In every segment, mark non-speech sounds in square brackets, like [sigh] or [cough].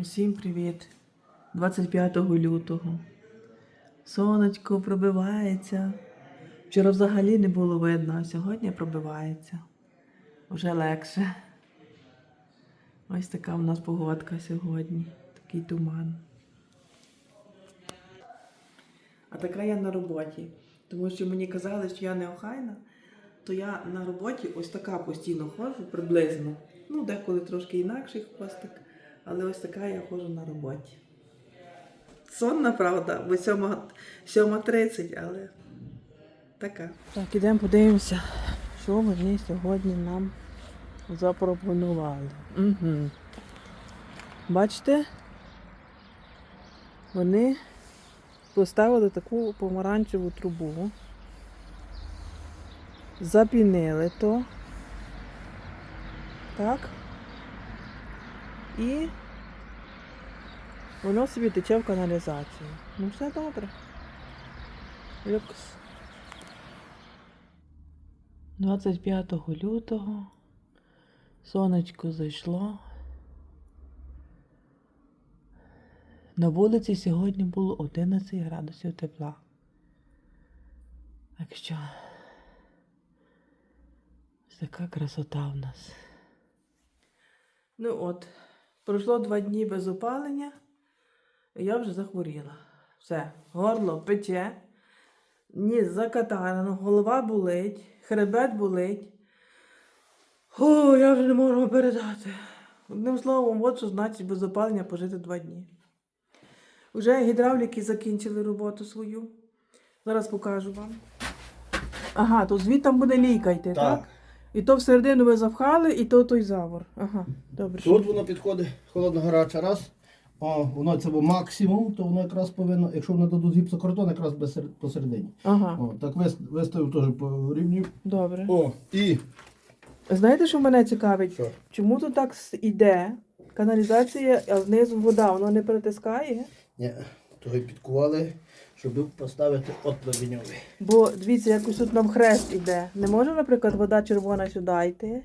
Усім привіт! 25 лютого. Сонечко пробивається. Вчора взагалі не було видно, а сьогодні пробивається. Уже легше. Ось така в нас погодка сьогодні. Такий туман. А така я на роботі. Тому що мені казали, що я неохайна, то я на роботі ось така постійно ходжу приблизно. Ну, деколи трошки інакший хвостик, але ось така я ходжу на роботі. Сонна, правда, бо 7 7.30, але така. Так, ідемо подивимося, що вони сьогодні нам запропонували. Угу. Бачите? Вони поставили таку помаранчеву трубу, запінили то. Так. І воно собі тече в каналізацію. Ну все добре. Люкс. 25 лютого сонечко зайшло. На вулиці сьогодні було 11 градусів тепла. Так що така красота в нас. Ну от, пройшло два дні без опалення, і я вже захворіла. Все, горло пече, ніс закатано, голова болить, хребет болить. О, я вже не можу передати. Одним словом, от що значить без опалення пожити два дні. Вже гідравліки закінчили роботу свою. Зараз покажу вам. Ага, то звідтам буде лійка йти, так? Так. І то всередину ви запхали, і то той завор. Ага, добре. Тут воно підходить холодно-гаряча раз. О, воно це був максимум, то воно якраз повинно, якщо вони дадуть гіпсокартон, якраз посередині. Ага, О, так вис- виставив теж по рівню. добре. О, і Знаєте, що мене цікавить? що? Чому тут так іде? Каналізація, а знизу вода, воно не перетискає? Ні, й підкували, щоб поставити отвір. Бо дивіться, якось тут навхрест іде. Не може, наприклад, вода червона сюди йти.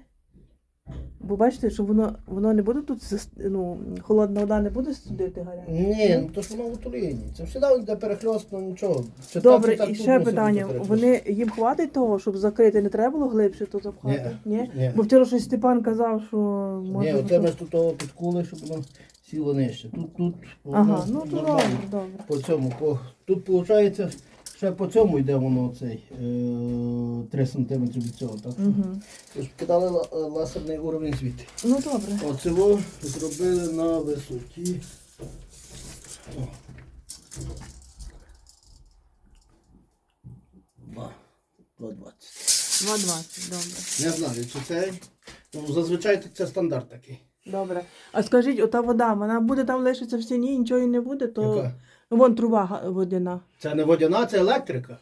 Бо бачите, що воно, воно не буде тут, ну, холодна вода не буде студити гарячу. Ні, ну то ж воно в утолінні. Це всегда йде перехльост, ну нічого. Чи Добре, так, чи так, і ще питання. Вони їм хватить того, щоб закрити, не треба було глибше то запхати? Ні? Ні. Бо вчора щось Степан казав, що може. Ні, оце ми тут того підкули, щоб воно сіло нижче. Тут, тут, Ага, ну то нормально. добре, добре. по цьому. По, тут виходить, ще по цьому йде воно цей е, 3 см від цього. Так? Угу. Тож кидали ла- е, лазерний уровень звідти. Ну добре. Оце во зробили на висоті. О. Два. 2,20. 2,20, добре. Не знаю, чи це. Ну, зазвичай це стандарт такий. Добре. А скажіть, ота вода, вона буде там лишитися в стіні, нічого і не буде, то. Яка? Вон труба га- водяна. Це не водяна, це електрика.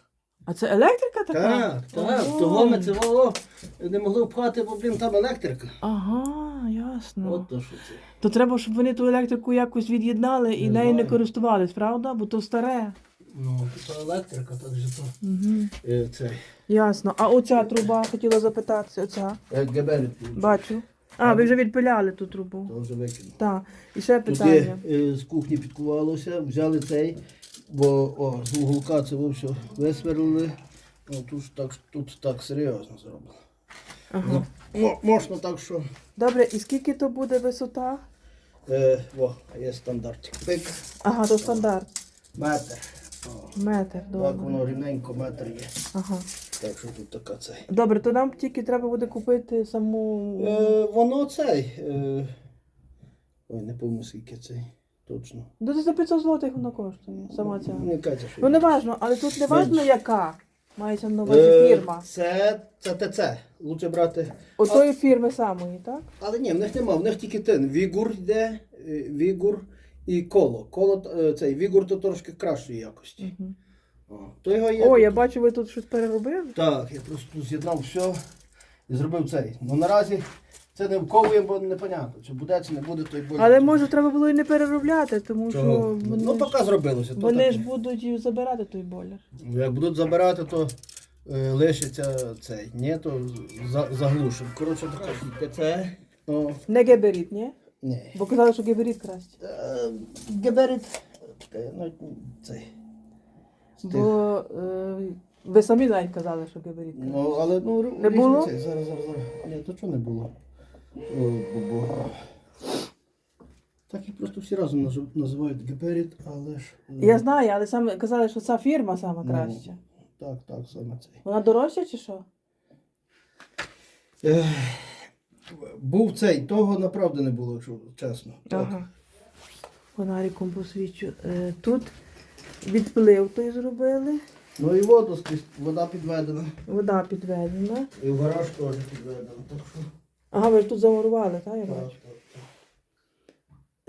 А це електрика така? Так, так. Ого. Того ми це во, не могли впхати, бо, блін, там електрика. Ага, ясно. От то що це. То треба, щоб вони ту електрику якось від'єднали і Не нею не знаю. користувались, правда? Бо то старе. Ну, то електрика, так же то Угу. е, цей. Ясно. А оця труба хотіла запитатися, оця. Як габелі. Бачу. А, ви вже відпиляли ту трубу. То вже викинув. Так. І ще Туди питання. е, з кухні підкувалося, взяли цей, бо о, з уголка це все висверлили. Ну, тут, ж так, тут так серйозно зроблено. Ага. Ну, можна так, що Добре, і скільки то буде висота? е, о, є стандарт. Пик, Ага, то стандарт. метр. Метр, так воно рівненько метр є. Ага. Так що тут така цей. Добре, то нам тільки треба буде купити саму. Е, воно цей. Е, ой, не пам'ятаю скільки цей. Точно. Ну, за 500 злотих вона коштує, сама ця. Не кажеться, що Ну не важно, але тут не важно яка. Мається на увазі Е, фірма. Це, це ТЦ. Лучше брати. Отої фірми самої, так? Але ні, в них нема, в них тільки тин. Вігур йде, е, вігур і коло. Коло е, цей вігур то трошки кращої якості. Угу. О, то його є. О, тут. я бачу, ви тут щось переробили. Так, я просто тут з'єднав все і зробив цей. Ну наразі це не вковує, бо непонятно, чи буде, чи не буде той боль. Але може треба було і не переробляти, тому Чого? що вони, Ну, ж, поки зробилося. То вони так. ж будуть і забирати той бойлер. Як будуть забирати, то е, лишиться цей. Ні, то за, заглушимо. Коротше, таке ТЦ. О, Не геберіт, ні? Ні. Бо казали, що гіберіт краще. Е. Чекай, ну, цей. Бо е, ви самі навіть казали, що гіберіт краще. Ну, але ну, Не різні було? Зараз, зараз, зараз. Ні, то чого не було? О, бо, бо. Так і просто всі разом наз- називають габарит, але ж. е, Я знаю, але саме казали, що ця фірма саме Ну. краща. Так, так, саме цей. Вона дорожча чи що? Ех, Був цей, того направду не було, чесно. Так. Ага. Фонариком посвічу. Е, тут відплив той зробили, Ну і воду скрізь, вода підведена. вода підведена. І в гараж теж підведена. Так що. Ага, ви ж тут замурували, так? Я Так, бачу. так, так.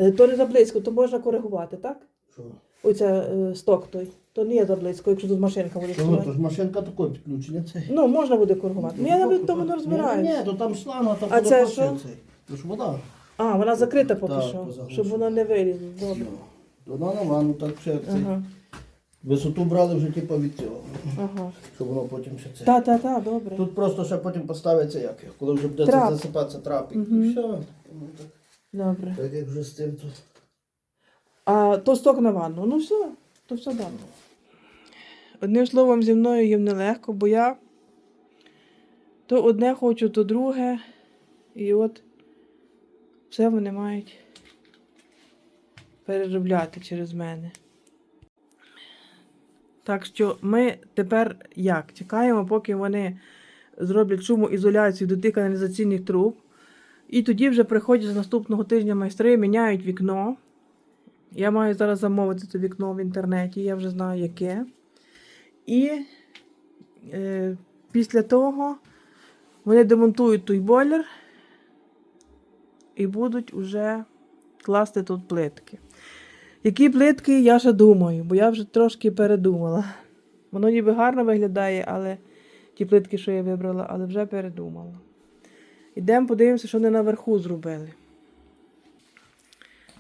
Е, То не заблизько, то можна коригувати, так? Що? Оце е, сток той. То не є заблизько, якщо тут машинка буде ну, то ж машинка такої підключення цей. Ну, можна буде коригувати. Ну, я навіть в тому не розбираюся. Ні, то там шланга, там А це що? цей. То ж вода. А, вона закрита поки Так, що, позаглушена. щоб вона не вилізла. Добре. Вона на ванну так ще цей. Ага, Висоту брали вже типу від цього. ага. Щоб воно потім ще це. Та, та, та, добре. Тут просто ще потім поставиться як, коли вже буде Трап. засипатися трапик. І все. Ну, так, Добре. так як вже з тим тут. А то сток на ванну. Ну все, то все дано. Одним словом, зі мною їм нелегко, бо я то одне хочу, то друге. І от все вони мають переробляти через мене. Так що ми тепер як? Чекаємо, поки вони зроблять шумоізоляцію до тих каналізаційних труб. І тоді вже приходять з наступного тижня майстри, міняють вікно. Я маю зараз замовити це вікно в інтернеті, я вже знаю яке. І е, після того вони демонтують той бойлер і будуть вже класти тут плитки. Які плитки, я ще думаю, бо я вже трошки передумала. Воно ніби гарно виглядає, але ті плитки, що я вибрала, але вже передумала. Ідемо подивимося, що вони наверху зробили.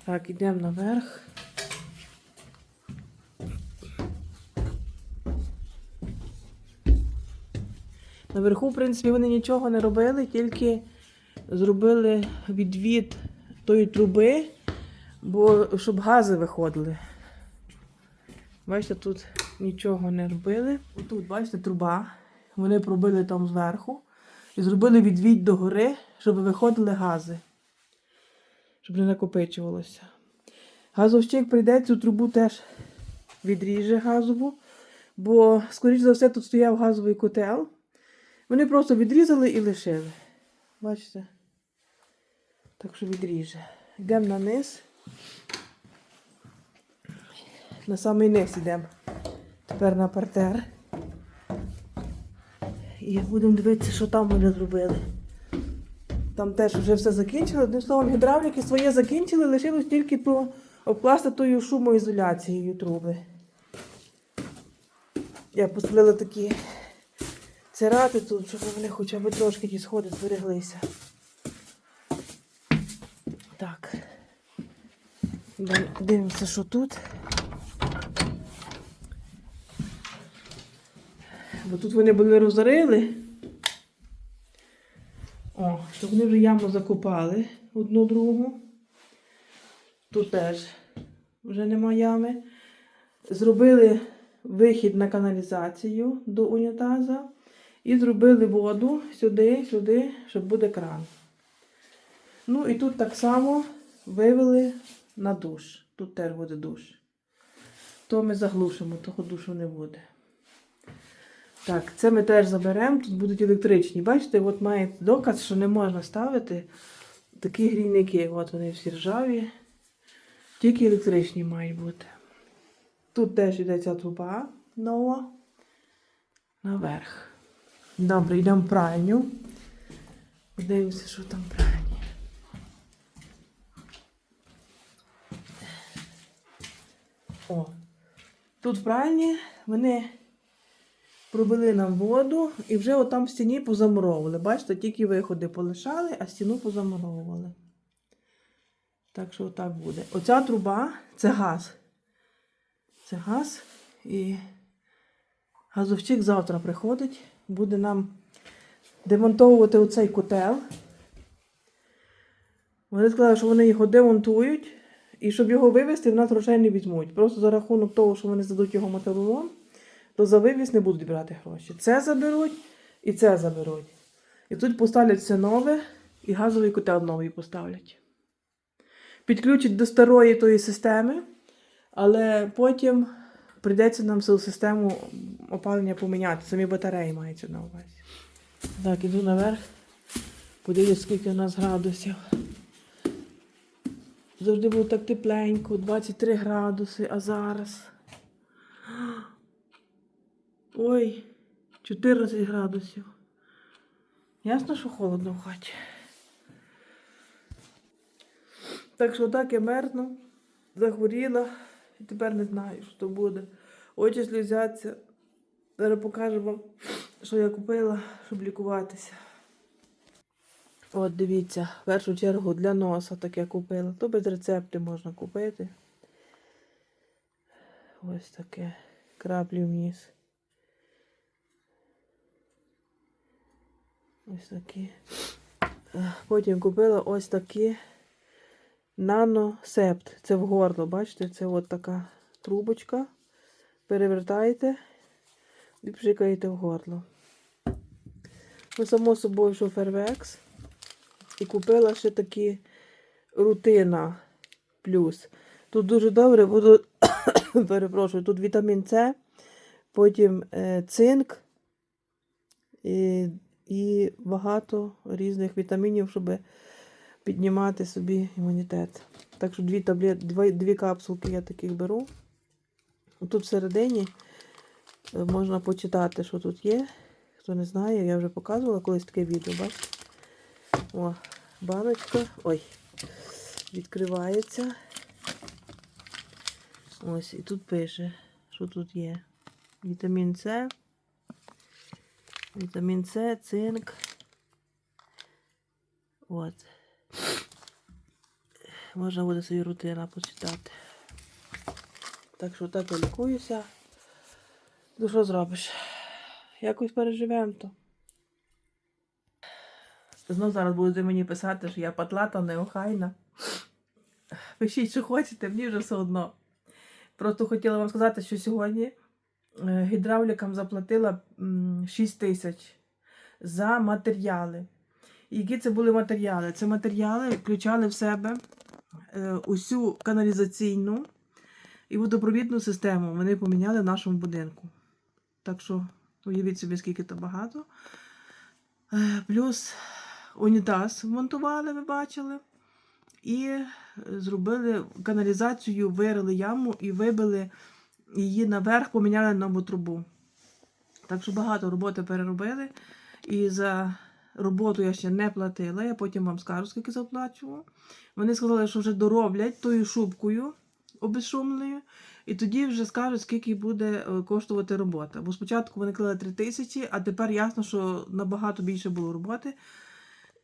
Так, йдемо наверх. Наверху, в принципі, вони нічого не робили, тільки зробили відвід тої труби, бо щоб гази виходили. Бачите, тут нічого не робили. Тут, бачите, труба. Вони пробили там зверху і зробили відвід до гори, щоб виходили гази щоб не накопичувалося. Газовщик прийде, цю трубу теж відріже газову, бо, скоріш за все, тут стояв газовий котел. Вони просто відрізали і лишили. Бачите? Так що відріже. Йдемо на низ. На самий низ йдемо. Тепер на партер. І будемо дивитися, що там вони зробили. Там теж вже все закінчили. Одним словом, гідравліки своє закінчили, лишилось тільки по обкласти тою шумоізоляцією труби. Я поставила такі цирати тут, щоб вони хоча б трошки ті сходи збереглися. Так. Дивимося, що тут. Бо тут вони були розорили. То вони вже яму закопали одну другу. Тут теж вже нема ями. Зробили вихід на каналізацію до унітаза і зробили воду сюди, сюди, щоб буде кран. Ну і тут так само вивели на душ. Тут теж буде душ. То ми заглушимо, того душу не буде. Так, це ми теж заберемо, тут будуть електричні. Бачите, от має доказ, що не можна ставити такі грійники. От вони всі ржаві. Тільки електричні мають бути. Тут теж йде ця труба нова. Наверх. Добре, йдемо в пральню. Подивимося, що там пральні. О. Тут в пральні вони пробили нам воду і вже отам в стіні позамуровували. Бачите, тільки виходи полишали, а стіну позамуровували. Так що отак буде. Оця труба це газ. Це газ. І газовщик завтра приходить, буде нам демонтовувати оцей котел. Вони сказали, що вони його демонтують, і щоб його вивезти, в нас грошей не візьмуть. Просто за рахунок того, що вони здадуть його металолом, то за вивіз не будуть брати гроші. Це заберуть і це заберуть. І тут поставлять все нове, і газовий котел новий поставлять. Підключать до старої тої системи, але потім прийдеться нам цю систему опалення поміняти. Самі батареї мається на увазі. Так, іду наверх. Подивлюсь, скільки у нас градусів. Завжди було так тепленько, 23 градуси, а зараз. Ой, 14 градусів. Ясно, що холодно в хаті. Так що так я мерзну, захворіла і тепер не знаю, що то буде. Очі сльозяться. Зараз покажу вам, що я купила, щоб лікуватися. От дивіться, в першу чергу для носа таке купила. То без рецепту можна купити. Ось таке. Краплі в ніс. Ось такі. Потім купила ось такі наносепт. Це в горло, бачите? Це от така трубочка. Перевертаєте і пшикаєте в горло. Ну, само собою, що фервекс. І купила ще такі рутина плюс. Тут дуже добре, тут, [coughs] перепрошую, тут вітамін С, потім е, цинк і, і багато різних вітамінів, щоб піднімати собі імунітет. Так що дві таблет, дві, дві капсулки я таких беру. Тут всередині е, можна почитати, що тут є. Хто не знає, я вже показувала колись таке відео, бачите? О, баночка. Ой, відкривається. Ось, і тут пише, що тут є. Вітамін С. Вітамін С, цинк. От. Можна буде собі рутина почитати. Так що так лікуюся. Ну що зробиш? Якось переживемо то. Знов зараз будете мені писати, що я патлата, неохайна. Пишіть, що хочете, мені вже все одно. Просто хотіла вам сказати, що сьогодні гідравлікам заплатила 6 тисяч за матеріали. Які це були матеріали? Це матеріали включали в себе е, усю каналізаційну і водопровідну систему. Вони поміняли в нашому будинку. Так що уявіть собі, скільки то багато. Е, Плюс унітаз вмонтували, ви бачили. І е, зробили каналізацію, вирили яму і вибили її наверх, поміняли нову трубу. Так що багато роботи переробили. І за роботу я ще не платила. Я потім вам скажу, скільки заплачувала. Вони сказали, що вже дороблять тою шубкою обезшумною, і тоді вже скажуть, скільки буде е, коштувати робота. Бо спочатку вони клали 3 тисячі, а тепер ясно, що набагато більше було роботи.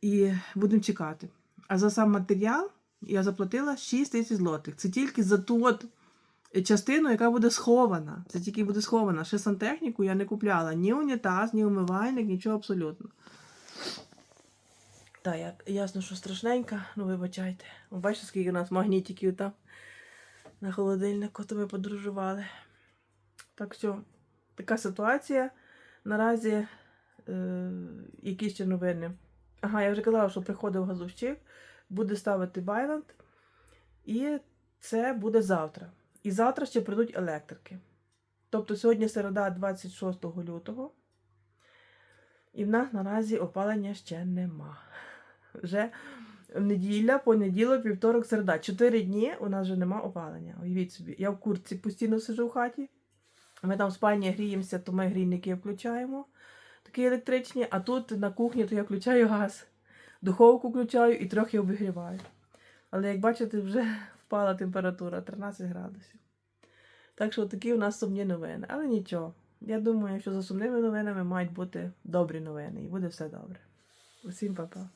І будемо чекати. А за сам матеріал я заплатила 6 тисяч злотих. Це тільки за ту от частину, яка буде схована. Це тільки буде схована. Ще сантехніку я не купляла. Ні унітаз, ні умивальник, нічого абсолютно. Так, як, ясно, що страшненька, ну вибачайте. Бачите, скільки у нас магнітиків там на холодильнику, то ми подорожували. Так що, така ситуація. Наразі е, які ще новини. Ага, я вже казала, що приходив газовщик, буде ставити байланд, і це буде завтра. І завтра ще прийдуть електрики. Тобто сьогодні середа 26 лютого. І в нас наразі опалення ще нема. Вже неділя, понеділок, вівторок, середа. Чотири дні у нас вже нема опалення. Уявіть собі, я в куртці постійно сижу в хаті. Ми там в спальні гріємося, то ми грійники включаємо, такі електричні, а тут на кухні то я включаю газ, духовку включаю і трохи обігріваю. Але як бачите, вже впала температура 13 градусів. Так що такі у нас сумні новини. Але нічого. Я думаю, що за сумними новинами мають бути добрі новини, і буде все добре. Усім па-па.